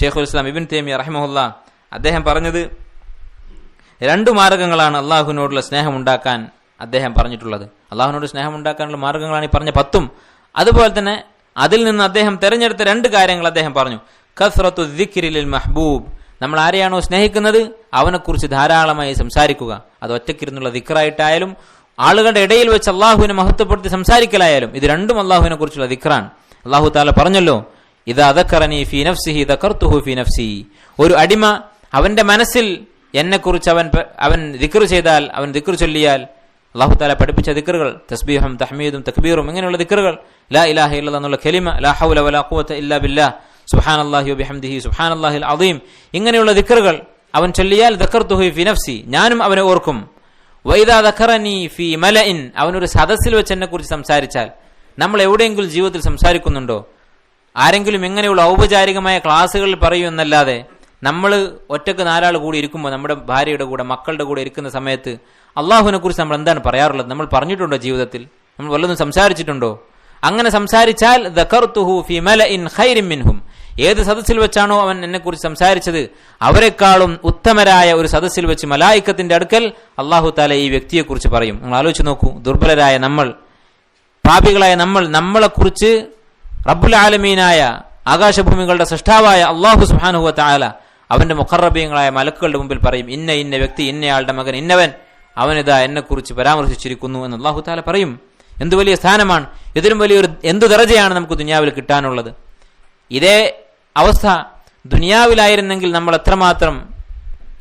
ഷെയ്ഖുൽ ഇസ്ലാം ഇബിൻ തേമിയ റഹിമഹുല്ല അദ്ദേഹം പറഞ്ഞത് രണ്ടു മാർഗങ്ങളാണ് അള്ളാഹുവിനോടുള്ള സ്നേഹം ഉണ്ടാക്കാൻ അദ്ദേഹം പറഞ്ഞിട്ടുള്ളത്. അള്ളാഹുവിനോട് സ്നേഹം ഉണ്ടാക്കാനുള്ള മാർഗങ്ങളാണ് ഈ പറഞ്ഞ പത്തും. അതുപോലെ തന്നെ അതിൽ നിന്ന് അദ്ദേഹം തെരഞ്ഞെടുത്ത രണ്ട് കാര്യങ്ങൾ അദ്ദേഹം പറഞ്ഞു. കസ്രത്തു ദിക്രിലിൽ മെഹബൂബ്. നമ്മൾ ആരെയാണോ സ്നേഹിക്കുന്നത് അവനെക്കുറിച്ച് ധാരാളമായി സംസാരിക്കുക. അത് ഒറ്റയ്ക്കിരുന്നുള്ള ദിക്റായിട്ടായാലും ആളുകളുടെ ഇടയിൽ വെച്ച് അള്ളാഹുവിനെ മഹത്വപ്പെടുത്തി സംസാരിക്കലായാലും ഇത് രണ്ടും അള്ളാഹുവിനെ കുറിച്ചുള്ള ദിക്റാണ്. അള്ളാഹു താല പറഞ്ഞല്ലോ ഇത് അതക്കറനി ഫി നഫ്സിഹി ദക്കർത്തുഹു ഫി നഫ്സി. ഒരു അടിമ അവന്റെ മനസ്സിൽ എന്നെക്കുറിച്ച് അവൻ അവൻ ദിക്കർ ചെയ്താൽ അവൻ ദിക്കർ ചൊല്ലിയാൽ അള്ളാഹു താല പഠിപ്പിച്ച ദിക്റുകൾ തസ്ബീഹും തഹ്മീദും തക്ബീറും ഇങ്ങനെയുള്ള ദിക്റുകൾ ലാ ഇലാഹ ഇല്ലല്ലാഹ് എന്നുള്ള കലിമ ലാ ഹൗല വലാ ഖുവത ഇല്ലാ അള്ളാഹി സുബ്ഹാനല്ലാഹി വബിഹംദിഹി സുബ്ഹാനല്ലാഹിൽ അദീം ഇങ്ങനെയുള്ള ദിക്റുകൾ അവൻ ചൊല്ലിയാൽ ദക്കർത്തുഹു ഫി നഫ്സി. ഞാനും അവനെ ഓർക്കും. വൈദാ ദഖറനി ഫി മലഇൻ അവനൊരു സദസ്സിൽ വെച്ച് എന്നെക്കുറിച്ച് സംസാരിച്ചാൽ നമ്മൾ എവിടെയെങ്കിലും ജീവിതത്തിൽ സംസാരിക്കുന്നുണ്ടോ? ആരെങ്കിലും ഇങ്ങനെയുള്ള ഔപചാരികമായ ക്ലാസ്സുകളിൽ പറയൂ എന്നല്ലാതെ നമ്മൾ ഒറ്റയ്ക്ക് നാലാൾ കൂടി ഇരിക്കുമ്പോൾ നമ്മുടെ ഭാര്യയുടെ കൂടെ മക്കളുടെ കൂടെ ഇരിക്കുന്ന സമയത്ത് അള്ളാഹുവിനെ കുറിച്ച് നമ്മൾ എന്താണ് പറയാറുള്ളത്? നമ്മൾ പറഞ്ഞിട്ടുണ്ടോ ജീവിതത്തിൽ? നമ്മൾ വല്ലതും സംസാരിച്ചിട്ടുണ്ടോ? അങ്ങനെ സംസാരിച്ചാൽ മിൻഹും. ഏത് സദസ്സിൽ വെച്ചാണോ അവൻ എന്നെക്കുറിച്ച് സംസാരിച്ചത്? അവരെക്കാളും ഉത്തമരായ ഒരു സദസ്സിൽ വെച്ച് മലായിക്കത്തിന്റെ അടുക്കൽ അള്ളാഹു താല ഈ വ്യക്തിയെക്കുറിച്ച് പറയും. നിങ്ങൾ ആലോചിച്ച് നോക്കൂ. ദുർബലരായ നമ്മൾ പാപികളായ നമ്മൾ നമ്മളെക്കുറിച്ച് റബ്ബുൽ ആലമീനായ ആകാശഭൂമികളുടെ സൃഷ്ടാവായ അള്ളാഹു സുഹാനുഹുവ താല അവന്റെ മുഖറബീയങ്ങളായ മലക്കുകളുടെ മുമ്പിൽ പറയും ഇന്ന ഇന്ന വ്യക്തി ഇന്നയാളുടെ മകൻ ഇന്നവൻ അവനിതാ എന്നെക്കുറിച്ച് പരാമർശിച്ചിരിക്കുന്നു എന്ന് അള്ളാഹു താല പറയും. എന്തു വലിയ സ്ഥാനമാണ്? ഇതിലും വലിയൊരു എന്തു ദർജയാണ് നമുക്ക് ദുനിയാവിൽ കിട്ടാനുള്ളത്? ഇതേ അവസ്ഥ ദുനിയാവിലായിരുന്നെങ്കിൽ നമ്മൾ എത്രമാത്രം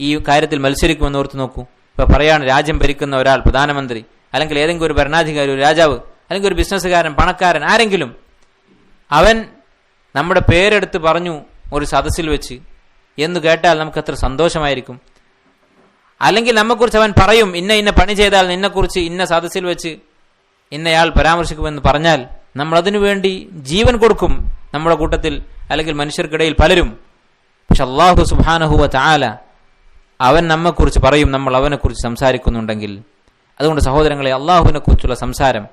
ഈ കാര്യത്തിൽ മത്സരിക്കുമെന്ന് ഓർത്ത് നോക്കൂ. ഇപ്പൊ പറയാണ് രാജ്യം ഭരിക്കുന്ന ഒരാൾ പ്രധാനമന്ത്രി അല്ലെങ്കിൽ ഏതെങ്കിലും ഒരു ഭരണാധികാരി ഒരു രാജാവ് അല്ലെങ്കിൽ ഒരു ബിസിനസ്സുകാരൻ പണക്കാരൻ ആരെങ്കിലും അവൻ നമ്മുടെ പേരെടുത്ത് പറഞ്ഞു ഒരു സദസ്സിൽ വെച്ച് എന്ന് കേട്ടാൽ നമുക്ക് അത്ര സന്തോഷമായിരിക്കും. അല്ലെങ്കിൽ നമ്മെക്കുറിച്ച് അവൻ പറയും ഇന്ന ഇന്ന പണി ചെയ്താൽ നിന്നെക്കുറിച്ച് ഇന്ന സദസ്സിൽ വെച്ച് ഇന്നയാൾ പരാമർശിക്കുമെന്ന് പറഞ്ഞാൽ നമ്മൾ അതിനു വേണ്ടി ജീവൻ കൊടുക്കും നമ്മുടെ കൂട്ടത്തിൽ അല്ലെങ്കിൽ മനുഷ്യർക്കിടയിൽ പലരും. പക്ഷെ അള്ളാഹു സുബാനഹുവ ചാല അവൻ നമ്മെക്കുറിച്ച് പറയും നമ്മൾ അവനെക്കുറിച്ച് സംസാരിക്കുന്നുണ്ടെങ്കിൽ. അതുകൊണ്ട് സഹോദരങ്ങളെ അള്ളാഹുവിനെ കുറിച്ചുള്ള സംസാരം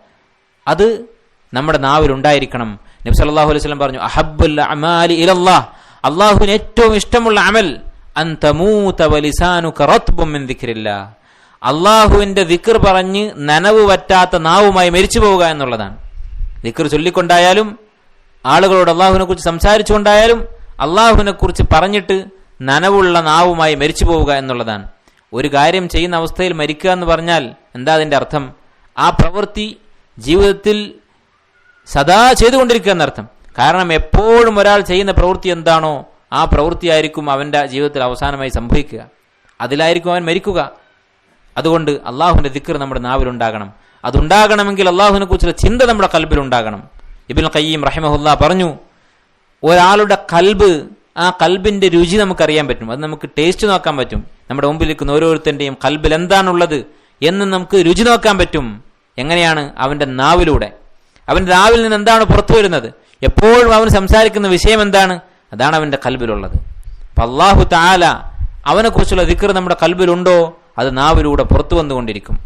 അത് നമ്മുടെ നാവിൽ ഉണ്ടായിരിക്കണം. നബി സല്ലല്ലാഹു അലൈഹി വസല്ലം പറഞ്ഞു അഹബ്ബുൽ അമാലി ഇലല്ലാ. അള്ളാഹുവിന് ഏറ്റവും ഇഷ്ടമുള്ള അമൽ അൻ തമൂത വലിസാനുക റത്ബും മിൻ ദിക്രില്ലാ. അള്ളാഹുവിന്റെ ദിക്ർ പറഞ്ഞ് നനവ് പറ്റാത്ത നാവുമായി മരിച്ചു പോവുക എന്നുള്ളതാണ്. ദിക്ർ ചൊല്ലിക്കൊണ്ടായാലും ആളുകളോട് അള്ളാഹുവിനെ കുറിച്ച് സംസാരിച്ചുകൊണ്ടായാലും അള്ളാഹുവിനെ കുറിച്ച് പറഞ്ഞിട്ട് നനവുള്ള നാവുമായി മരിച്ചു പോവുക എന്നുള്ളതാണ്. ഒരു കാര്യം ചെയ്യുന്ന അവസ്ഥയിൽ മരിക്കുക എന്ന് പറഞ്ഞാൽ എന്താ അതിന്റെ അർത്ഥം? ആ പ്രവൃത്തി ജീവിതത്തിൽ സദാ ചെയ്തുകൊണ്ടിരിക്കുക എന്നർത്ഥം. കാരണം എപ്പോഴും ഒരാൾ ചെയ്യുന്ന പ്രവൃത്തി എന്താണോ ആ പ്രവൃത്തിയായിരിക്കും അവന്റെ ജീവിതത്തിൽ അവസാനമായി സംഭവിക്കുക. അതിലായിരിക്കും അവൻ മരിക്കുക. അതുകൊണ്ട് അള്ളാഹുവിന്റെ ദിക്കർ നമ്മുടെ നാവിലുണ്ടാകണം. അതുണ്ടാകണമെങ്കിൽ അള്ളാഹുവിനെ കുറിച്ചുള്ള ചിന്ത നമ്മുടെ കൽബിലുണ്ടാകണം. ഇബിൻ കയ്യീം റഹിമഹുല്ല പറഞ്ഞു ഒരാളുടെ കൽബ് ആ കൽബിന്റെ രുചി നമുക്കറിയാൻ പറ്റും. അത് നമുക്ക് ടേസ്റ്റ് നോക്കാൻ പറ്റും. നമ്മുടെ മുമ്പിൽ നിൽക്കുന്ന ഓരോരുത്തരുടെയും കൽബിൽ എന്താണുള്ളത് എന്ന് നമുക്ക് രുചി നോക്കാൻ പറ്റും. എങ്ങനെയാണ് അവന്റെ നാവിലൂടെ? അവന്റെ നാവിൽ നിന്ന് എന്താണ് പുറത്തു വരുന്നത്? എപ്പോഴും അവൻ സംസാരിക്കുന്ന വിഷയം എന്താണ്? അതാണ് അവന്റെ കൽബിലുള്ളത്. അപ്പം അള്ളാഹു താല അവനെക്കുറിച്ചുള്ള ദിക്കർ നമ്മുടെ കൽബിലുണ്ടോ? അത് നാവിലൂടെ പുറത്തു വന്നുകൊണ്ടിരിക്കും.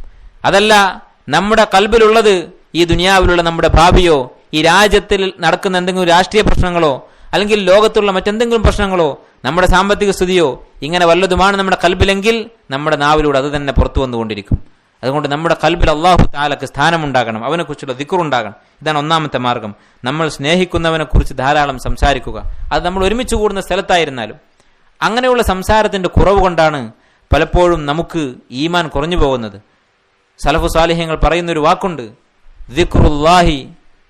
അതല്ല നമ്മുടെ കൽബിലുള്ളത് ഈ ദുനിയാവിലുള്ള നമ്മുടെ ഭാവിയോ ഈ രാജ്യത്തിൽ നടക്കുന്ന എന്തെങ്കിലും രാഷ്ട്രീയ പ്രശ്നങ്ങളോ അല്ലെങ്കിൽ ലോകത്തുള്ള മറ്റെന്തെങ്കിലും പ്രശ്നങ്ങളോ നമ്മുടെ സാമ്പത്തിക സ്ഥിതിയോ ഇങ്ങനെ വല്ലതുമാണ് നമ്മുടെ കൽബിലെങ്കിൽ നമ്മുടെ നാവിലൂടെ അത് തന്നെ പുറത്തു വന്നുകൊണ്ടിരിക്കും. അതുകൊണ്ട് നമ്മുടെ കൽബിൽ അള്ളാഹു താലക്ക് സ്ഥാനമുണ്ടാകണം അവനെക്കുറിച്ചുള്ള ദിക്കുറുണ്ടാകണം ഇതാണ് ഒന്നാമത്തെ മാർഗം. നമ്മൾ സ്നേഹിക്കുന്നവനെ കുറിച്ച് ധാരാളം സംസാരിക്കുക. അത് നമ്മൾ ഒരുമിച്ച് കൂടുന്ന സ്ഥലത്തായിരുന്നാലും. അങ്ങനെയുള്ള സംസാരത്തിന്റെ കുറവ് കൊണ്ടാണ് പലപ്പോഴും നമുക്ക് ഈമാൻ കുറഞ്ഞു പോകുന്നത്. സലഫു സാലിഹ്യങ്ങൾ പറയുന്ന ഒരു വാക്കുണ്ട്. ദിക്റുല്ലാഹി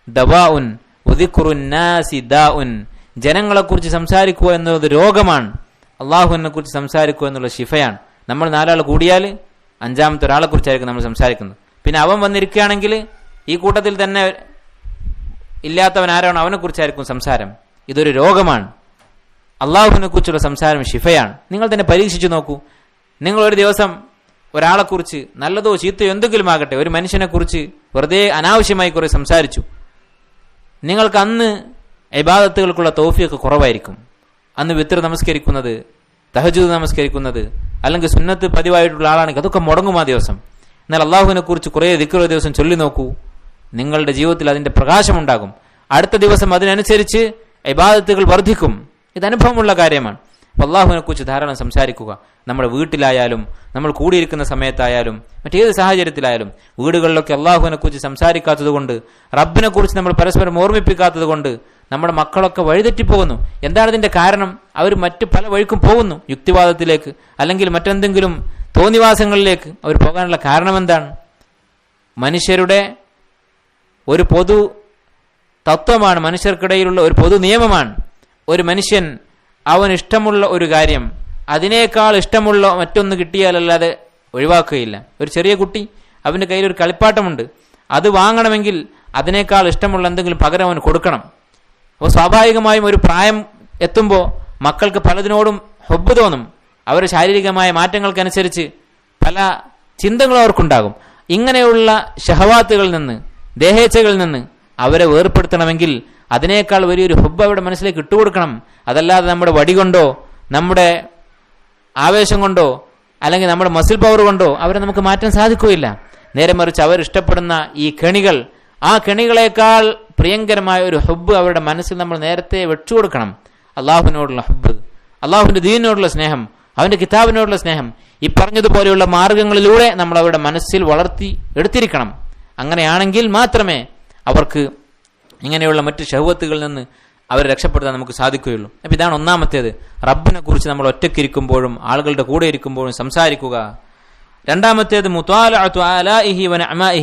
ദവാഉൻ ഉദിക്റുന്നാസി ദാഉൻ. ജനങ്ങളെക്കുറിച്ച് സംസാരിക്കുക എന്നുള്ളത് രോഗമാണ്. അള്ളാഹുവിനെ കുറിച്ച് സംസാരിക്കുക എന്നുള്ള ശിഫയാണ്. നമ്മൾ നാലാൾ കൂടിയാൽ അഞ്ചാമത്തെ ഒരാളെക്കുറിച്ചായിരിക്കും നമ്മൾ സംസാരിക്കുന്നത്. പിന്നെ അവൻ വന്നിരിക്കുകയാണെങ്കിൽ ഈ കൂട്ടത്തിൽ തന്നെ ഇല്ലാത്തവൻ ആരാണോ അവനെ കുറിച്ചായിരിക്കും സംസാരം. ഇതൊരു രോഗമാണ്. അള്ളാഹുവിനെ കുറിച്ചുള്ള സംസാരം ഷിഫയാണ് നിങ്ങൾ തന്നെ പരീക്ഷിച്ചു നോക്കൂ. നിങ്ങൾ ഒരു ദിവസം ഒരാളെക്കുറിച്ച് നല്ലതോ ചീത്തയോ എന്തെങ്കിലും ആകട്ടെ ഒരു മനുഷ്യനെക്കുറിച്ച് വെറുതെ അനാവശ്യമായി കുറെ സംസാരിച്ചു. നിങ്ങൾക്ക് അന്ന് ഇബാദത്തുകൾക്കുള്ള തോഫിയൊക്കെ കുറവായിരിക്കും. അന്ന് വിത്ര നമസ്കരിക്കുന്നത് തഹജുദ് നമസ്കരിക്കുന്നത് അല്ലെങ്കിൽ സുന്നത്ത് പതിവായിട്ടുള്ള ആളാണെങ്കിൽ അതൊക്കെ മുടങ്ങും ആ ദിവസം. എന്നാൽ അള്ളാഹുവിനെ കുറിച്ച് കുറേ ദിക്കുള്ള ദിവസം ചൊല്ലി നോക്കൂ. നിങ്ങളുടെ ജീവിതത്തിൽ അതിന്റെ പ്രകാശമുണ്ടാകും. അടുത്ത ദിവസം അതിനനുസരിച്ച് ഇബാദത്തുകൾ വർദ്ധിക്കും. ഇത് അനുഭവമുള്ള കാര്യമാണ്. അള്ളാഹുവിനെ കുറിച്ച് ധാരാളം സംസാരിക്കുക. നമ്മുടെ വീട്ടിലായാലും നമ്മൾ കൂടിയിരിക്കുന്ന സമയത്തായാലും മറ്റേത് സാഹചര്യത്തിലായാലും വീടുകളിലൊക്കെ അള്ളാഹുവിനെ കുറിച്ച് സംസാരിക്കാത്തത് കൊണ്ട് റബ്ബിനെ കുറിച്ച് നമ്മൾ പരസ്പരം ഓർമ്മിപ്പിക്കാത്തത് കൊണ്ട് നമ്മുടെ മക്കളൊക്കെ വഴിതെറ്റിപ്പോകുന്നു. എന്താണ് ഇതിന്റെ കാരണം? അവർ മറ്റ് പല വഴിക്കും പോകുന്നു. യുക്തിവാദത്തിലേക്ക് അല്ലെങ്കിൽ മറ്റെന്തെങ്കിലും തോന്നിവാസങ്ങളിലേക്ക് അവർ പോകാനുള്ള കാരണം എന്താണ്? മനുഷ്യരുടെ ഒരു പൊതു തത്വമാണ് മനുഷ്യർക്കിടയിലുള്ള ഒരു പൊതു നിയമമാണ്. ഒരു മനുഷ്യൻ അവൻ ഇഷ്ടമുള്ള ഒരു കാര്യം അതിനേക്കാൾ ഇഷ്ടമുള്ള മറ്റൊന്ന് കിട്ടിയാലല്ലാതെ ഒഴിവാക്കുകയില്ല. ഒരു ചെറിയ കുട്ടി അവന്റെ കയ്യിൽ ഒരു കളിപ്പാട്ടമുണ്ട് അത് വാങ്ങണമെങ്കിൽ അതിനേക്കാൾ ഇഷ്ടമുള്ള എന്തെങ്കിലും പകരം അവന് കൊടുക്കണം. അപ്പോൾ സ്വാഭാവികമായും ഒരു പ്രായം എത്തുമ്പോൾ മക്കൾക്ക് പലതിനോടും ഹൊബ് തോന്നും. അവരുടെ ശാരീരികമായ മാറ്റങ്ങൾക്കനുസരിച്ച് പല ചിന്തകളും അവർക്കുണ്ടാകും. ഇങ്ങനെയുള്ള ഷഹവാത്തുകളിൽ നിന്ന് ദേഹേച്ഛകളിൽ നിന്ന് അവരെ വേർപ്പെടുത്തണമെങ്കിൽ അതിനേക്കാൾ വലിയൊരു ഹുബ് അവരുടെ മനസ്സിലേക്ക് ഇട്ടുകൊടുക്കണം. അതല്ലാതെ നമ്മുടെ വടി കൊണ്ടോ നമ്മുടെ ആവേശം കൊണ്ടോ അല്ലെങ്കിൽ നമ്മുടെ മസിൽ പവർ കൊണ്ടോ അവരെ നമുക്ക് മാറ്റാൻ സാധിക്കുകയില്ല. നേരെ മറിച്ച് അവർ ഇഷ്ടപ്പെടുന്ന ഈ കെണികൾ ആ കെണികളേക്കാൾ പ്രിയങ്കരമായ ഒരു ഹബ്ബ് അവരുടെ മനസ്സിൽ നമ്മൾ നേരത്തെ വെച്ചു കൊടുക്കണം അള്ളാഹുവിനോടുള്ള ഹബ്ബ് അള്ളാഹുവിന്റെ ദീനിനോടുള്ള സ്നേഹം അവന്റെ കിതാബിനോടുള്ള സ്നേഹം ഈ പറഞ്ഞതുപോലെയുള്ള മാർഗങ്ങളിലൂടെ നമ്മൾ അവരുടെ മനസ്സിൽ വളർത്തി എടുത്തിരിക്കണം. അങ്ങനെയാണെങ്കിൽ മാത്രമേ അവർക്ക് ഇങ്ങനെയുള്ള മറ്റ് ഷഹവത്തുകളിൽ നിന്ന് അവരെ രക്ഷപ്പെടുത്താൻ നമുക്ക് സാധിക്കുകയുള്ളൂ. അപ്പം ഇതാണ് ഒന്നാമത്തേത്. റബ്ബിനെ കുറിച്ച് നമ്മൾ ഒറ്റയ്ക്കിരിക്കുമ്പോഴും ആളുകളുടെ കൂടെ ഇരിക്കുമ്പോഴും സംസാരിക്കുക. രണ്ടാമത്തേത് മുത്താലിഹി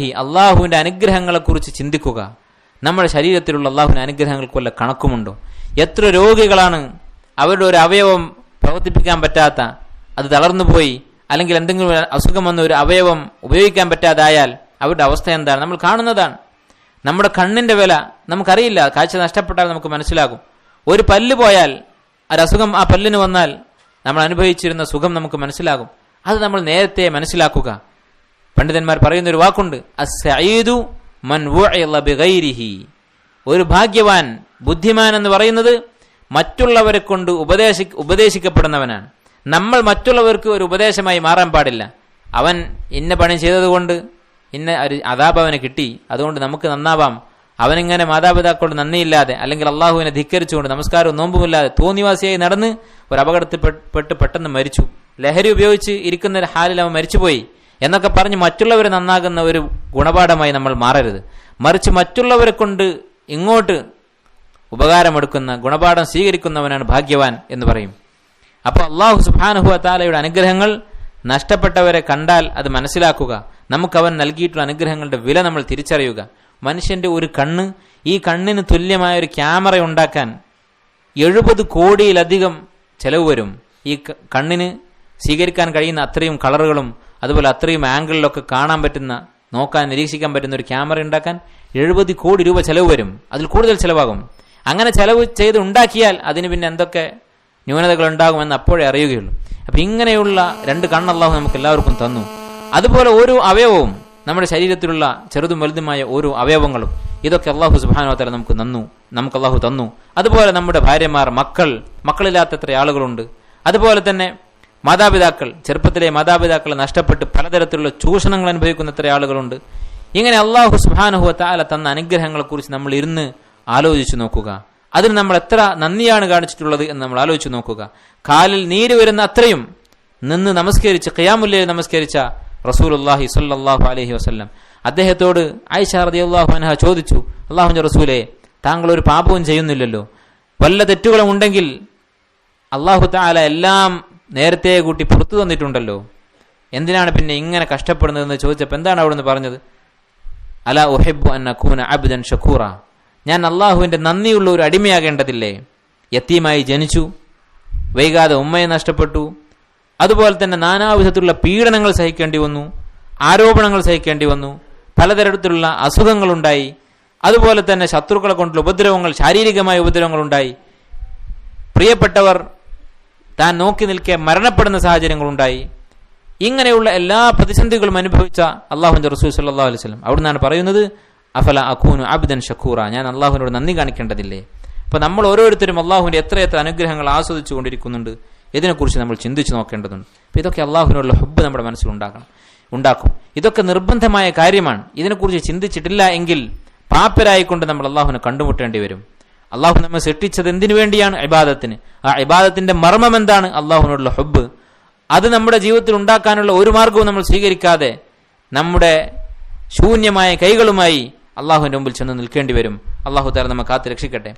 അള്ളാഹുവിന്റെ അനുഗ്രഹങ്ങളെക്കുറിച്ച് ചിന്തിക്കുക. നമ്മുടെ ശരീരത്തിലുള്ള അള്ളാഹുവിന്റെ അനുഗ്രഹങ്ങൾക്ക് വല്ല കണക്കുമുണ്ടോ? എത്ര രോഗികളാണ് അവരുടെ ഒരു അവയവം പ്രവർത്തിപ്പിക്കാൻ പറ്റാത്ത അത് തളർന്നുപോയി അല്ലെങ്കിൽ എന്തെങ്കിലും അസുഖം വന്ന ഒരു അവയവം ഉപയോഗിക്കാൻ പറ്റാതായാൽ അവരുടെ അവസ്ഥ എന്താണ്? നമ്മൾ കാണുന്നതാണ്. നമ്മുടെ കണ്ണിന്റെ വില നമുക്കറിയില്ല. കാഴ്ച നഷ്ടപ്പെട്ടാൽ നമുക്ക് മനസ്സിലാകും. ഒരു പല്ല് പോയാൽ ഒരസുഖം ആ പല്ലിന് വന്നാൽ നമ്മൾ അനുഭവിച്ചിരുന്ന സുഖം നമുക്ക് മനസ്സിലാകും. അത് നമ്മൾ നേരത്തെ മനസ്സിലാക്കുക. പണ്ഡിതന്മാർ പറയുന്ന ഒരു വാക്കുണ്ട് മൻ ബിഗൈരിഹി. ഒരു ഭാഗ്യവാൻ ബുദ്ധിമാൻ എന്ന് പറയുന്നത് മറ്റുള്ളവരെ കൊണ്ട് ഉപദേശി ഉപദേശിക്കപ്പെടുന്നവനാണ്. നമ്മൾ മറ്റുള്ളവർക്ക് ഒരു ഉപദേശമായി മാറാൻ പാടില്ല. അവൻ ഇന്ന പണി ചെയ്തതുകൊണ്ട് ഇന്ന ഒരു അതാപ് അവന് കിട്ടി. അതുകൊണ്ട് നമുക്ക് നന്നാവാം. അവനിങ്ങനെ മാതാപിതാക്കളോട് നന്ദിയില്ലാതെ അല്ലെങ്കിൽ അള്ളാഹുവിനെ ധിക്കരിച്ചുകൊണ്ട് നമസ്കാരവും നോമ്പുമില്ലാതെ തോന്നിവാസിയായി നടന്ന് ഒരു അപകടത്തിൽ പെട്ട് പെട്ടെന്ന് മരിച്ചു. ലഹരി ഉപയോഗിച്ച് ഇരിക്കുന്ന ഒരു ഹാലിൽ അവൻ മരിച്ചുപോയി. എന്നൊക്കെ പറഞ്ഞ് മറ്റുള്ളവരെ നന്നാകുന്ന ഒരു ഗുണപാഠമായി നമ്മൾ മാറരുത്. മറിച്ച് മറ്റുള്ളവരെ കൊണ്ട് ഇങ്ങോട്ട് ഉപകാരമെടുക്കുന്ന ഗുണപാഠം സ്വീകരിക്കുന്നവനാണ് ഭാഗ്യവാൻ എന്ന് പറയും. അപ്പോൾ അള്ളാഹു സുബാനുഹു താലയുടെ അനുഗ്രഹങ്ങൾ നഷ്ടപ്പെട്ടവരെ കണ്ടാൽ അത് മനസ്സിലാക്കുക. നമുക്ക് അവൻ നൽകിയിട്ടുള്ള അനുഗ്രഹങ്ങളുടെ വില നമ്മൾ തിരിച്ചറിയുക. മനുഷ്യന്റെ ഒരു കണ്ണ് ഈ കണ്ണിന് തുല്യമായ ഒരു ക്യാമറ ഉണ്ടാക്കാൻ എഴുപത് കോടിയിലധികം ചെലവ് വരും. ഈ കണ്ണിന് സ്വീകരിക്കാൻ കഴിയുന്ന അത്രയും കളറുകളും അതുപോലെ അത്രയും ആംഗിളിലൊക്കെ കാണാൻ പറ്റുന്ന നോക്കാൻ നിരീക്ഷിക്കാൻ പറ്റുന്ന ഒരു ക്യാമറ ഉണ്ടാക്കാൻ എഴുപത് കോടി രൂപ ചെലവ് വരും. അതിൽ കൂടുതൽ ചെലവാകും. അങ്ങനെ ചെലവ് ചെയ്ത് ഉണ്ടാക്കിയാൽ അതിന് പിന്നെ എന്തൊക്കെ ന്യൂനതകൾ ഉണ്ടാകുമെന്ന് അപ്പോഴേ അറിയുകയുള്ളൂ. അപ്പം ഇങ്ങനെയുള്ള രണ്ട് കണ്ണല്ലാഹു നമുക്ക് എല്ലാവർക്കും തന്നു. അതുപോലെ ഓരോ അവയവവും നമ്മുടെ ശരീരത്തിലുള്ള ചെറുതും വലുതുമായ ഓരോ അവയവങ്ങളും. ഇതൊക്കെ അള്ളാഹു സുബാനോത്തല നമുക്ക് നന്നു നമുക്ക് അള്ളാഹു തന്നു. അതുപോലെ നമ്മുടെ ഭാര്യമാർ മക്കൾ മക്കളില്ലാത്ത എത്ര ആളുകളുണ്ട്. അതുപോലെ തന്നെ മാതാപിതാക്കൾ ചെറുപ്പത്തിലെ മാതാപിതാക്കളെ നഷ്ടപ്പെട്ട് പലതരത്തിലുള്ള ചൂഷണങ്ങൾ അനുഭവിക്കുന്ന എത്ര ആളുകളുണ്ട്. ഇങ്ങനെ അള്ളാഹു സുബാനുഹു താല തന്ന അനുഗ്രഹങ്ങളെക്കുറിച്ച് നമ്മൾ ഇരുന്ന് ആലോചിച്ചു നോക്കുക. അതിന് നമ്മൾ എത്ര നന്ദിയാണ് കാണിച്ചിട്ടുള്ളത് എന്ന് നമ്മൾ ആലോചിച്ചു നോക്കുക. കാലിൽ നീര് വരുന്ന അത്രയും നിന്ന് നമസ്കരിച്ച് ഖിയാമുല്ലയിൽ നമസ്കരിച്ച റസൂലുല്ലാഹി സ്വല്ലല്ലാഹു അലഹി വസല്ലം. അദ്ദേഹത്തോട് ആയിഷ റളിയല്ലാഹു അൻഹ ചോദിച്ചു അള്ളാഹുവിന്റെ റസൂലെ താങ്കൾ ഒരു പാപവും ചെയ്യുന്നില്ലല്ലോ. വല്ല തെറ്റുകളും ഉണ്ടെങ്കിൽ അള്ളാഹു താല എല്ലാം നേരത്തെ കൂട്ടി പുറത്തു തന്നിട്ടുണ്ടല്ലോ. എന്തിനാണ് പിന്നെ ഇങ്ങനെ കഷ്ടപ്പെടുന്നതെന്ന് ചോദിച്ചപ്പോൾ എന്താണ് അവിടുന്ന് പറഞ്ഞത്? അല ഒഹെബു അന്ന കൂന അബ്ദൻ ഷക്കൂറ. ഞാൻ അള്ളാഹുവിന്റെ നന്ദിയുള്ള ഒരു അടിമയാകേണ്ടതില്ലേ? യത്തീമായി ജനിച്ചു വൈകാതെ ഉമ്മയെ നഷ്ടപ്പെട്ടു അതുപോലെ തന്നെ നാനാവിധത്തിലുള്ള പീഡനങ്ങൾ സഹിക്കേണ്ടി വന്നു ആരോപണങ്ങൾ സഹിക്കേണ്ടി വന്നു പലതരത്തിലുള്ള അസുഖങ്ങളുണ്ടായി അതുപോലെ തന്നെ ശത്രുക്കളെ കൊണ്ടുള്ള ഉപദ്രവങ്ങൾ ശാരീരികമായ ഉപദ്രവങ്ങളുണ്ടായി. പ്രിയപ്പെട്ടവർ താൻ നോക്കി നിൽക്കെ മരണപ്പെടുന്ന സാഹചര്യങ്ങളുണ്ടായി. ഇങ്ങനെയുള്ള എല്ലാ പ്രതിസന്ധികളും അനുഭവിച്ച അള്ളാഹുന്റെ റസൂൽ സല്ലാ അലൈഹി സ്വലം അവിടെ നിന്നാണ് പറയുന്നത് അഫല അഖൂനു അബ്ദൻ ഷക്കൂറ ഞാൻ അള്ളാഹുവിനോട് നന്ദി കാണിക്കേണ്ടതില്ലേ? അപ്പോൾ നമ്മൾ ഓരോരുത്തരും അള്ളാഹുവിന്റെ എത്രയെത്ര അനുഗ്രഹങ്ങൾ ആസ്വദിച്ചു കൊണ്ടിരിക്കുന്നുണ്ട് ഇതിനെക്കുറിച്ച് നമ്മൾ ചിന്തിച്ചു നോക്കേണ്ടതുണ്ട്. അപ്പോൾ ഇതൊക്കെ അള്ളാഹുവിനുള്ള ഹുബ് നമ്മുടെ മനസ്സിൽ ഉണ്ടാക്കണം. ഉണ്ടാക്കും. ഇതൊക്കെ നിർബന്ധമായ കാര്യമാണ്. ഇതിനെക്കുറിച്ച് ചിന്തിച്ചിട്ടില്ല എങ്കിൽ പാപ്പരായിക്കൊണ്ട് നമ്മൾ അള്ളാഹുവിനെ കണ്ടുമുട്ടേണ്ടി വരും. അള്ളാഹു നമ്മെ സൃഷ്ടിച്ചത് എന്തിനു വേണ്ടിയാണ്? ഇബാദത്തിന്. ആ ഇബാദത്തിന്റെ മർമ്മം എന്താണ്? അള്ളാഹുവിനോടുള്ള ഹുബ്. അത് നമ്മുടെ ജീവിതത്തിൽ ഉണ്ടാക്കാനുള്ള ഒരു മാർഗവും നമ്മൾ സ്വീകരിക്കാതെ നമ്മുടെ ശൂന്യമായ കൈകളുമായി അള്ളാഹുവിന്റെ മുമ്പിൽ ചെന്ന് നിൽക്കേണ്ടി വരും. അള്ളാഹു താര നമ്മെ കാത്ത് രക്ഷിക്കട്ടെ.